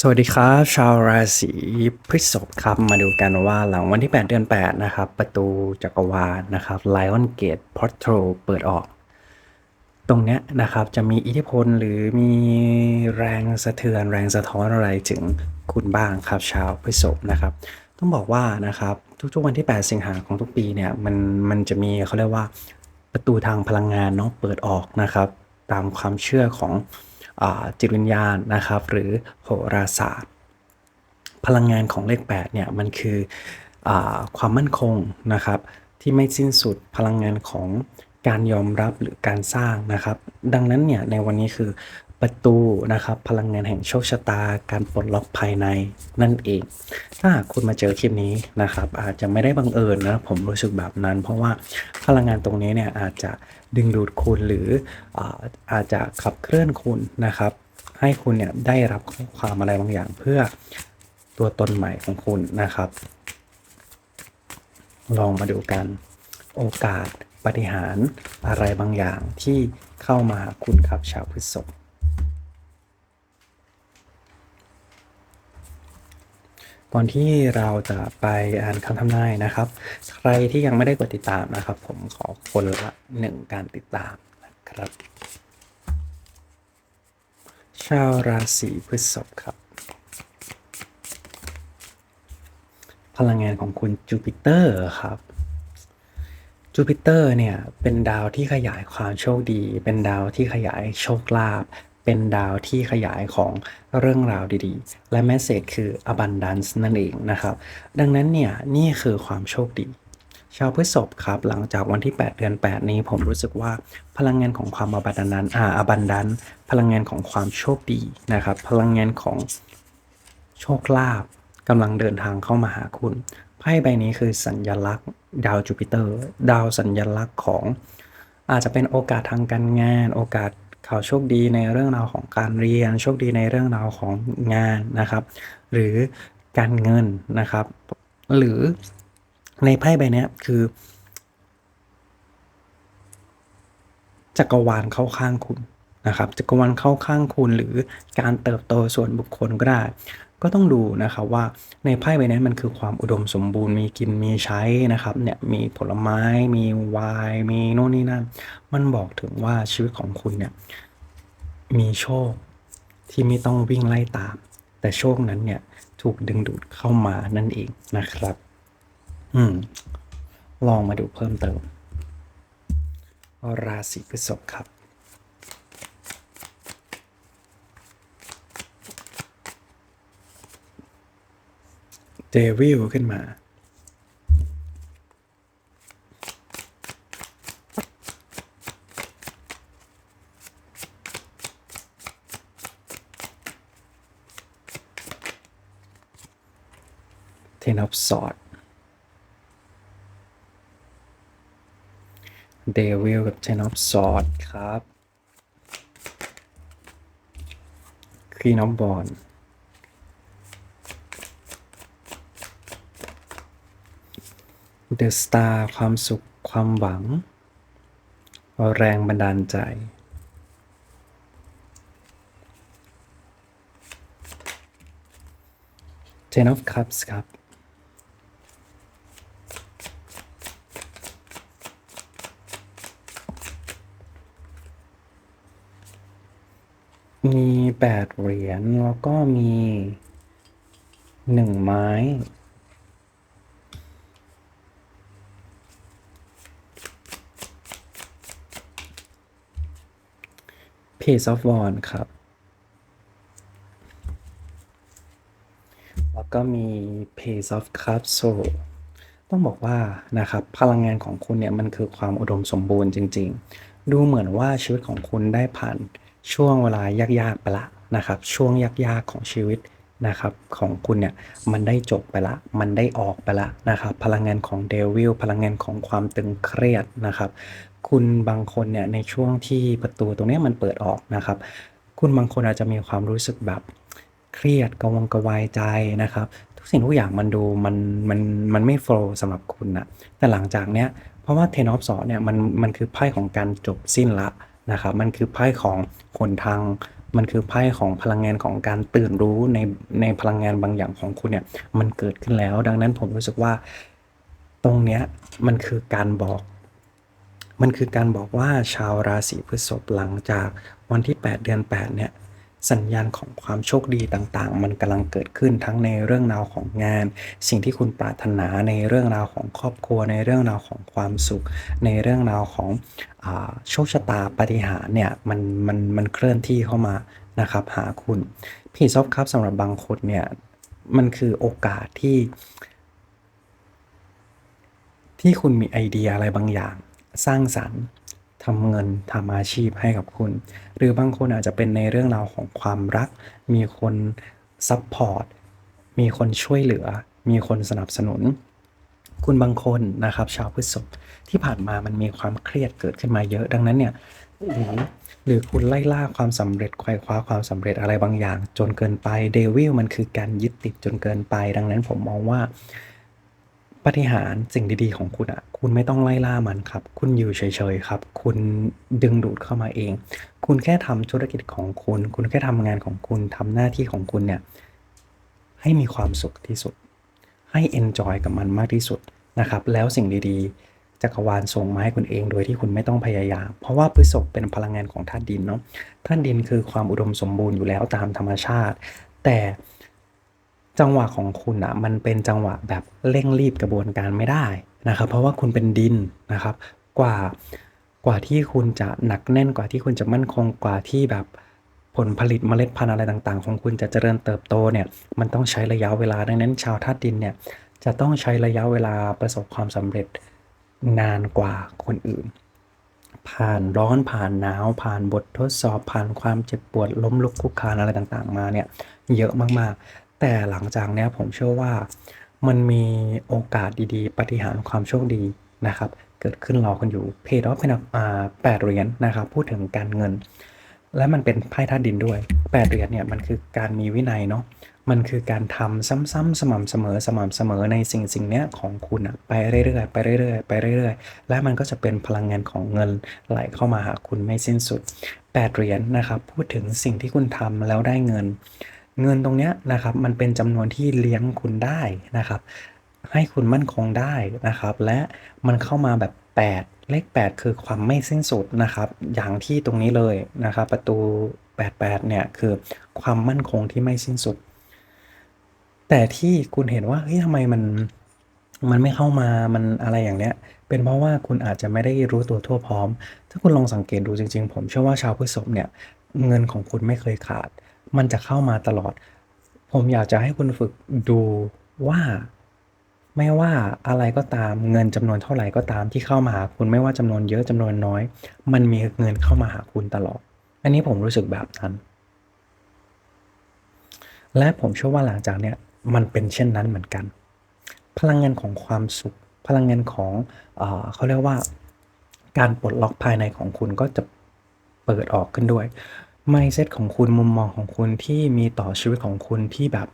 สวัสดีครับ ชาวราศีพฤษภครับมาดูกันว่าหลังวันที่ 8 เดือน 8 นะครับ ประตูจักรวาลนะครับ Lion Gate Portal เปิดออก ตรงเนี้ยนะครับจะมีอิทธิพลหรือมีแรงสะเทือนแรงสะท้อนอะไรถึงคุณบ้างครับ ชาวพฤษภนะครับ ต้องบอกว่านะครับทุกๆวันที่ 8 สิงหาของทุกปีเนี่ยมันมันจะมีเขาเรียกว่าประตูทางพลังงานเนาะเปิดออกนะครับ ตามความเชื่อของ จิตวิญญาณนะครับ หรือโหราศาสตร์ พลังงานของเลข8เนี่ยมันคืออความมั่นคงนะครับ ที่ไม่สิ้นสุดพลังงานของการยอมรับหรือการสร้างนะครับ ดังนั้นเนี่ยในวันนี้คือ ประตูนะครับ พลังงานแห่งโชคชะตา การปลดล็อกภายในนั่นเอง ถ้าคุณมาเจอคลิปนี้นะครับ อาจจะไม่ได้บังเอิญนะผมรู้สึกแบบนั้น เพราะว่าพลังงานตรงนี้เนี่ยอาจจะดึงดูดคุณหรืออาอาจจะขับเคลื่อนคุณนะครับ ให้คุณเนี่ยได้รับข้อความอะไรบางอย่างเพื่อตัวตนใหม่ของคุณนะครับ ลองมาดูกันโอกาสปฏิหารอะไรบางอย่างที่เข้ามาหาคุณครับชาวพฤษภ ก่อนที่เราจะไปอ่านคำทำนายนะครับ ใครที่ยังไม่ได้กดติดตามนะครับ ผมขอคนละหนึ่งการติดตามนะครับ ชาวราศีพฤษภครับ พลังงานของคุณจูปิเตอร์ครับจูปิเตอร์เนี่ยเป็นดาวที่ขยายความโชคดี เป็นดาวที่ขยายโชคลาภ เป็นดาวที่ขยายของเรื่องราวดีๆ และแมสเซจคือ abundance นั่นเองนะครับ ดังนั้นเนี่ยนี่คือความโชคดี ชาวพฤษภครับ หลังจากวันที่ 8 เดือน 8 นี้ผมรู้สึกว่าพลังงานของความอบันดันอ่าอบันดันพลังงานของความโชคดีนะครับ พลังงานของโชคลาภกำลังเดินทางเข้ามาหาคุณไพ่ใบนี้คือสัญลักษณ์ ดาวจูปิเตอร์ ดาวสัญลักษณ์ของอาจจะเป็นโอกาสทางการงาน โอกาส ขาโชคดีในเรื่องราวของการเรียน โชคดีในเรื่องราวของงานนะครับ หรือการเงินนะครับ หรือในไพ่ใบนี้คือจักรวาลเข้าข้างคุณนะครับจักรวาลเข้าข้างคุณหรือการเติบโตส่วนบุคคลก็ได้ ก็ต้องดูนะครับว่าในไพ่ใบนี้มันคือความอุดมสมบูรณ์มีกินมีใช้นะครับเนี่ยมีผลไม้ มีวน์มีโน่นนี่นั่น มันบอกถึงว่าชีวิตของคุณเนี่ยมีโชคที่ไม่ต้องวิ่งไล่ตาม แต่โชคนั้นเนี่ยถูกดึงดูดเข้ามานั่นเองนะครับ อืม ลองมาดูเพิ่มเติม ราศีพฤษภครับ เดวิลขึ้นมา เทนอฟสอดเดวิลกับเทนอฟสอดครับควีนอฟบอล เดอะสตาร์ความสุขความหวัง แรงบันดาลใจ Ten of Cups ครับ มีแปดเหรียญแล้วก็มีหนึ่งไม้ Page of w a n ครับ แล้วก็มี Page of Cups so ต้องบอกว่านะครับพลังงานของคุณเนี่ยมันคือความอุดมสมบูรณ์จริง ๆ ดูเหมือนว่าชีวิตของคุณได้ผ่านช่วงเวลายากๆไปละนะครับ ช่วงยากๆของชีวิต นะครับของคุณเนี่ยมันได้จบไปละ มันได้ออกไปละนะครับพลังงานของเดวิลพลังงานของความตึงเครียดนะครับคุณบางคนเนี่ยในช่วงที่ประตูตรงนี้มันเปิดออกนะครับ คุณบางคนอาจจะมีความรู้สึกแบบเครียดกังวลกระวายใจนะครับ ทุกสิ่งทุกอย่างมันดูมันมันมันไม่โฟล์สำหรับคุณนะแต่หลังจากเนี้ยเพราะว่าเทนอฟสอเนี่ยมันมันคือไพ่ของการจบสิ้นละนะครับมันคือไพ่ของหนทาง มันคือไพ่ของพลังงานของการตื่นรู้ในในพลังงานบางอย่างของคุณเนี่ยมันเกิดขึ้นแล้ว ดังนั้นผมรู้สึกว่าตรงเนี้ยมันคือการบอก มันคือการบอกว่าชาวราศีพฤษภหลังจากวันที่ 8 เดือน 8 เนี่ย สัญญาณของความโชคดีต่างๆ มันกำลังเกิดขึ้นทั้งในเรื่องราวของงาน สิ่งที่คุณปรารถนาในเรื่องราวของครอบครัว ในเรื่องราวของความสุข ในเรื่องราวของอโชคชะตาปฏิหาร์เนี่ยมันมันมันเคลื่อนที่เข้ามานะครับหาคุณพี่ซอฟครับสำหรับบางคนเนี่ยมันคือโอกาสที่ ที่คุณมีไอเดียอะไรบางอย่าง สร้างสรรค์ ทำเงินทำอาชีพให้กับคุณ หรือบางคนอาจจะเป็นในเรื่องราวของความรัก มีคนซัพพอร์ต มีคนช่วยเหลือ มีคนสนับสนุน คุณบางคนนะครับชาวพฤษภที่ผ่านมามันมีความเครียดเกิดขึ้นมาเยอะ ดังนั้นเนี่ยหรือหรือคุณไล่ล่าความสำเร็จไขว่คว้าความสำเร็จอะไรบางอย่าง จนเกินไปเดวิลมันคือการยึดติดจนเกินไป ดังนั้นผมมองว่า ปฏิหารสิ่งดีๆของคุณอะคุณไม่ต้องไล่ล่ามันครับ คุณอยู่เฉยๆครับ คุณดึงดูดเข้ามาเอง คุณแค่ทำธุรกิจของคุณ คุณแค่ทำงานของคุณทำหน้าที่ของคุณเนี่ยให้มีความสุขที่สุด ให้ enjoy กับมันมากที่สุดนะครับ แล้วสิ่งดีๆจักรวาลส่งมาให้คุณเองโดยที่คุณไม่ต้องพยายาม เพราะว่าพฤษภเป็นพลังงานของธาตุดินเนาะธาตุดินคือความอุดมสมบูรณ์อยู่แล้วตามธรรมชาติ แต่ จังหวะของคุณอะมันเป็นจังหวะแบบเร่งรีบกระบวนการไม่ได้นะครับ เพราะว่าคุณเป็นดินนะครับ กว่ากว่าที่คุณจะหนักแน่นกว่าที่คุณจะมั่นคงกว่าที่แบบผลผลิตเมล็ดพันธุ์อะไรต่างๆ ของคุณจะเจริญเติบโตเนี่ยมันต้องใช้ระยะเวลาดังนั้น ชาวธาตุดินเนี่ยจะต้องใช้ระยะเวลาประสบความสำเร็จนานกว่าคนอื่น ผ่านร้อนผ่านหนาว ผ่านบททดสอบผ่านความเจ็บปวดล้มลุกคลุกคานอะไรต่างๆ มาเนี่ยเยอะมากๆ แต่หลังจากนี้ผมเชื่อว่ามันมีโอกาสดีๆ ปฏิหารความโชคดีนะครับ เกิดขึ้นรอกันอยู่เพจออฟเป็นอ่าแปดเหรียญนะครับ พูดถึงการเงิน และมันเป็นไพ่ธาตุดินด้วยแปดเหรียญเนี่ยมันคือการมีวินัยเนาะมันคือการทำซ้ำๆสม่ำเสมอสม่ำเสมอในสิ่งสิ่งเนี้ยของคุณอะไปเรื่อยๆไปเรื่อยๆไปเรื่อยๆ และมันก็จะเป็นพลังงานของเงินไหลเข้ามาหาคุณไม่สิ้นสุดแปดเหรียญนะครับ พูดถึงสิ่งที่คุณทำแล้วได้เงิน เงินตรงเนี้ยนะครับมันเป็นจำนวนที่เลี้ยงคุณได้นะครับ ให้คุณมั่นคงได้นะครับ และมันเข้ามาแบบ 8 เลข 8 คือความไม่สิ้นสุดนะครับ อย่างที่ตรงนี้เลยนะครับ ประตู 88 เนี่ยคือความมั่นคงที่ไม่สิ้นสุด แต่ที่คุณเห็นว่าเฮ้ยทำไมมันมันไม่เข้ามามันอะไรอย่างเนี้ย เป็นเพราะว่าคุณอาจจะไม่ได้รู้ตัวทั่วพร้อม ถ้าคุณลองสังเกตดูจริงๆ ผมเชื่อว่าชาวพฤษภเนี่ย เงินของคุณไม่เคยขาด มันจะเข้ามาตลอด ผมอยากจะให้คุณฝึกดูว่าไม่ว่าอะไรก็ตามเงินจำนวนเท่าไหร่ก็ตามที่เข้ามาหาคุณไม่ว่าจำนวนเยอะจำนวนน้อย มันมีเงินเข้ามาหาคุณตลอด อันนี้ผมรู้สึกแบบนั้น และผมเชื่อว่าหลังจากเนี้ยมันเป็นเช่นนั้นเหมือนกัน พลังงานของความสุข พลังงานของเออเขาเรียกว่า การปลดล็อกภายในของคุณก็จะเปิดออกขึ้นด้วย mindset ของคุณมุมมองของคุณที่มีต่อชีวิตของคุณที่แบบ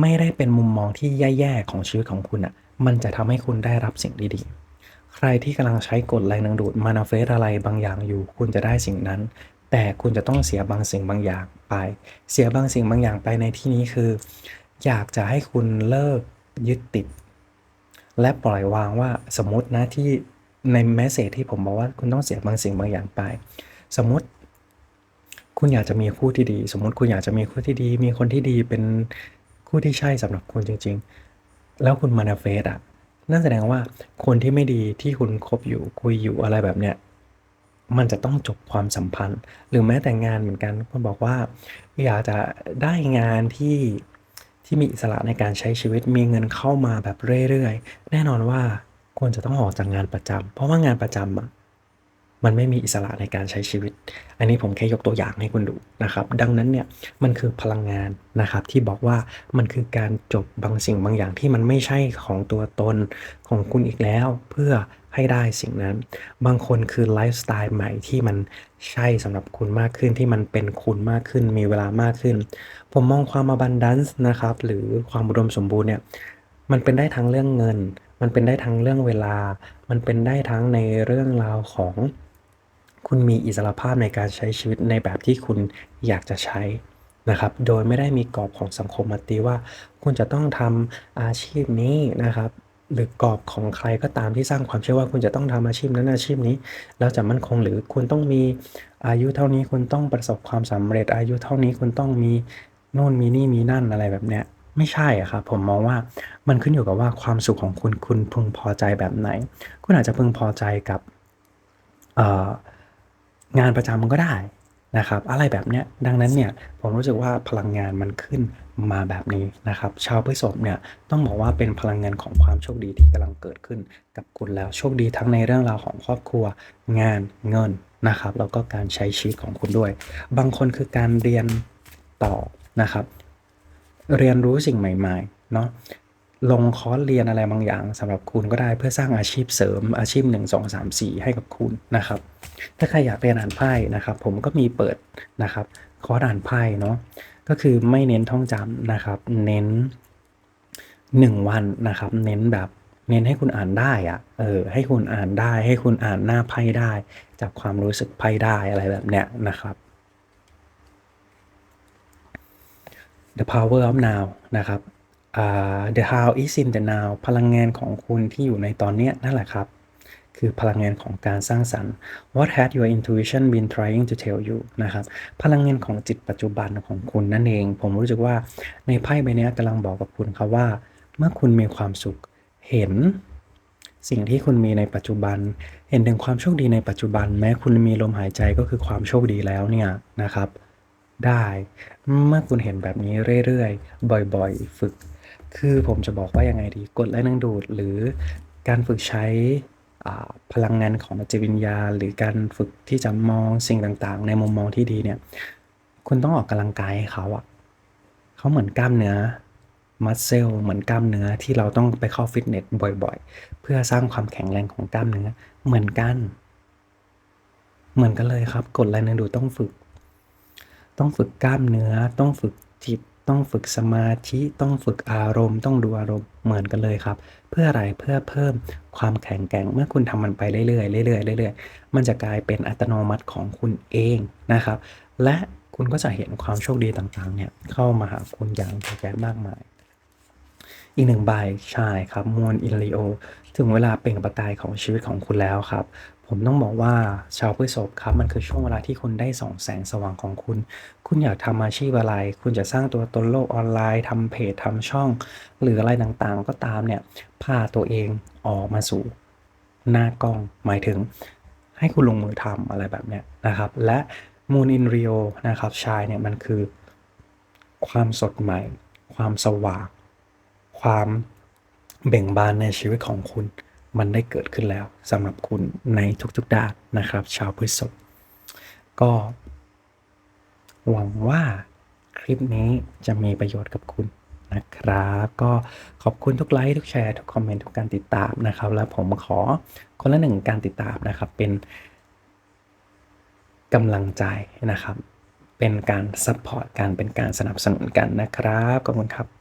ไม่ได้เป็นมุมมองที่แย่ๆของชีวิตของคุณอะ่ะ มันจะทำให้คุณได้รับสิ่งดีๆ ใครที่กำลังใช้กฎแรงดึงดูดมานาเฟสอะไรบางอย่างอยู่ คุณจะได้สิ่งนั้น แต่คุณจะต้องเสียบางสิ่งบางอย่างไป เสียบางสิ่งบางอย่างไปในที่นี้คือ อยากจะให้คุณเลิกยึดติด และปล่อยวางว่าสมมตินะที่ในแมสเซจที่ผมบอกว่าคุณต้องเสียบางสิ่งบางอย่างไป สมมติ คุณอยากจะมีคู่ที่ดี สมมติคุณอยากจะมีคู่ที่ดี มีคนที่ดีเป็นคู่ที่ใช่สำหรับคุณจริง ๆ แล้วคุณมานาเฟสอะนั่นแสดงว่าคนที่ไม่ดีที่คุณคบอยู่คุยอยู่อะไรแบบเนี้ยมันจะต้องจบความสัมพันธ์ หรือแม้แต่งานเหมือนกันคุณบอกว่า อยากจะได้งานที่ที่มีอิสระในการใช้ชีวิตมีเงินเข้ามาแบบเรื่อยๆ แน่นอนว่าควรจะต้องออกจากงานประจำเพราะว่างานประจำอะ มันไม่มีอิสระในการใช้ชีวิต อันนี้ผมแค่ยกตัวอย่างให้คุณดูนะครับ ดังนั้นเนี่ยมันคือพลังงานนะครับที่บอกว่ามันคือการจบบางสิ่งบางอย่างที่มันไม่ใช่ของตัวตนของคุณอีกแล้ว เพื่อให้ได้สิ่งนั้น บางคนคือไลฟ์สไตล์ใหม่ที่มันใช่สำหรับคุณมากขึ้นที่มันเป็นคุณมากขึ้น มีเวลามากขึ้น ผมมองความ abundance นะครับหรือความอุดมสมบูรณ์เนี่ยมันเป็นได้ทั้งเรื่องเงิน มันเป็นได้ทั้งเรื่องเวลา มันเป็นได้ทั้งในเรื่องราวของ คุณมีอิสระภาพในการใช้ชีวิตในแบบที่คุณอยากจะใช้นะครับ โดยไม่ได้มีกรอบของสังคมมาตีว่า คุณจะต้องทำอาชีพนี้นะครับ หรือกรอบของใครก็ตามที่สร้างความเชื่อว่าคุณจะต้องทำอาชีพนั้นอาชีพนี้ แล้วจะมั่นคงหรือคุณต้องมีอายุเท่านี้คุณต้องประสบความสำเร็จ อายุเท่านี้คุณต้องมีโน่นมีนี่มีนั่นอะไรแบบเนี้ยไม่ใช่อะครับผมมองว่ามันขึ้นอยู่กับว่าความสุขของคุณคุณพึงพอใจแบบไหน คุณอาจจะพึงพอใจกับเอ่อ งานประจำก็ได้นะครับ อะไรแบบเนี้ยดังนั้นเนี่ยผมรู้สึกว่าพลังงานมันขึ้นมาแบบนี้นะครับ ชาวพฤษภเนี่ยต้องบอกว่าเป็นพลังงานของความโชคดีที่กำลังเกิดขึ้นกับคุณแล้วโชคดีทั้งในเรื่องราวของครอบครัว งานเงินนะครับแล้วก็การใช้ชีวิตของคุณด้วย บางคนคือการเรียนต่อนะครับ เรียนรู้สิ่งใหม่ๆเนาะ ลงคอร์สเรียนอะไรบางอย่างสำหรับคุณก็ได้เพื่อสร้างอาชีพเสริมอาชีพ 1 2 3 4 ให้กับคุณนะครับ ถ้าใครอยากเรียนอ่านไพ่นะครับ ผมก็มีเปิดนะครับคอร์สอ่านไพ่เนาะก็คือไม่เน้นท่องจำนะครับ เน้น 1 วันนะครับ เน้นแบบเน้นให้คุณอ่านได้อะเออ ให้คุณอ่านได้ ให้คุณอ่านหน้าไพ่ได้ จับความรู้สึกไพ่ได้อะไรแบบเนี้ยนะครับ The power of now นะครับ the how is in the now พลังงานของคุณที่อยู่ในตอนนี้นั่นแหละครับ คือพลังงานของการสร้างสรรค์ What had your intuition been trying to tell you นะครับ พลังงานของจิตปัจจุบันของคุณนั่นเอง ผมรู้สึกว่าในไพ่ใบนี้กำลังบอกกับคุณครับว่า เมื่อคุณมีความสุขเห็นสิ่งที่คุณมีในปัจจุบัน เห็นถึงความโชคดีในปัจจุบัน แม้คุณมีลมหายใจก็คือความโชคดีแล้วเนี่ยนะครับ ได้ เมื่อคุณเห็นแบบนี้เรื่อยๆ บ่อยๆ ฝึก คือผมจะบอกว่ายังไงดีกดและนั่งดูด หรือการฝึกใช้พลังงานของจิตวิญญาณ หรือการฝึกที่จะมองสิ่งต่างๆ ในมุมมองที่ดีเนี่ยคุณต้องออกกำลังกายให้เขาอะเขาเหมือนกล้ามเนื้อมัสเซลเหมือนกล้ามเนื้อที่เราต้องไปเข้าฟิตเนสบ่อยๆ เพื่อสร้างความแข็งแรงของกล้ามเนื้อเหมือนกัน เหมือนกันเลยครับกดและนั่งดูดต้องฝึก ต้องฝึกกล้ามเนื้อต้องฝึกจิต ต้องฝึกสมาธิต้องฝึกอารมณ์ ต้องดูอารมณ์เหมือนกันเลยครับ เพื่ออะไรเพื่อเพิ่มความแข็งแกร่งเมื่อคุณทำมันไปเรื่อยๆเรื่อยๆเรื่อยๆมันจะกลายเป็นอัตโนมัติของคุณเองนะครับ และคุณก็จะเห็นความโชคดีต่างๆเนี่ยเข้ามาหาคุณอย่างแยะมากมายอีกหนึ่งใบใช่ครับมวลอินริโอ ถึงเวลาเปล่งประกายของชีวิตของคุณแล้วครับ ผมต้องบอกว่าชาวพฤษภครับมันคือช่วงเวลาที่คุณได้ส่องแสงสว่างของคุณ คุณอยากทำอาชีพอะไร คุณจะสร้างตัวตนโลกออนไลน์ทำเพจทำช่อง หรืออะไรต่างๆ ก็ตามเนี่ยพาตัวเองออกมาสู่หน้ากล้องหมายถึงให้คุณลงมือทำอะไรแบบเนี้ยนะครับ และ Moon in Rio นะครับชายเนี่ยมันคือ ความสดใหม่ ความสว่าง ความเบ่งบานในชีวิตของคุณ มันได้เกิดขึ้นแล้วสำหรับคุณในทุกๆด้านนะครับ ชาวพฤษภก็ หวังว่าคลิปนี้จะมีประโยชน์กับคุณนะครับ ก็ขอบคุณทุกไลค์ทุกแชร์ทุกคอมเมนต์ทุกการติดตามนะครับ และผมขอคนละหนึ่งการติดตามนะครับ เป็นกำลังใจนะครับ เป็นการซัพพอร์ตกันเป็นการสนับสนุนกันนะครับขอบคุณครับ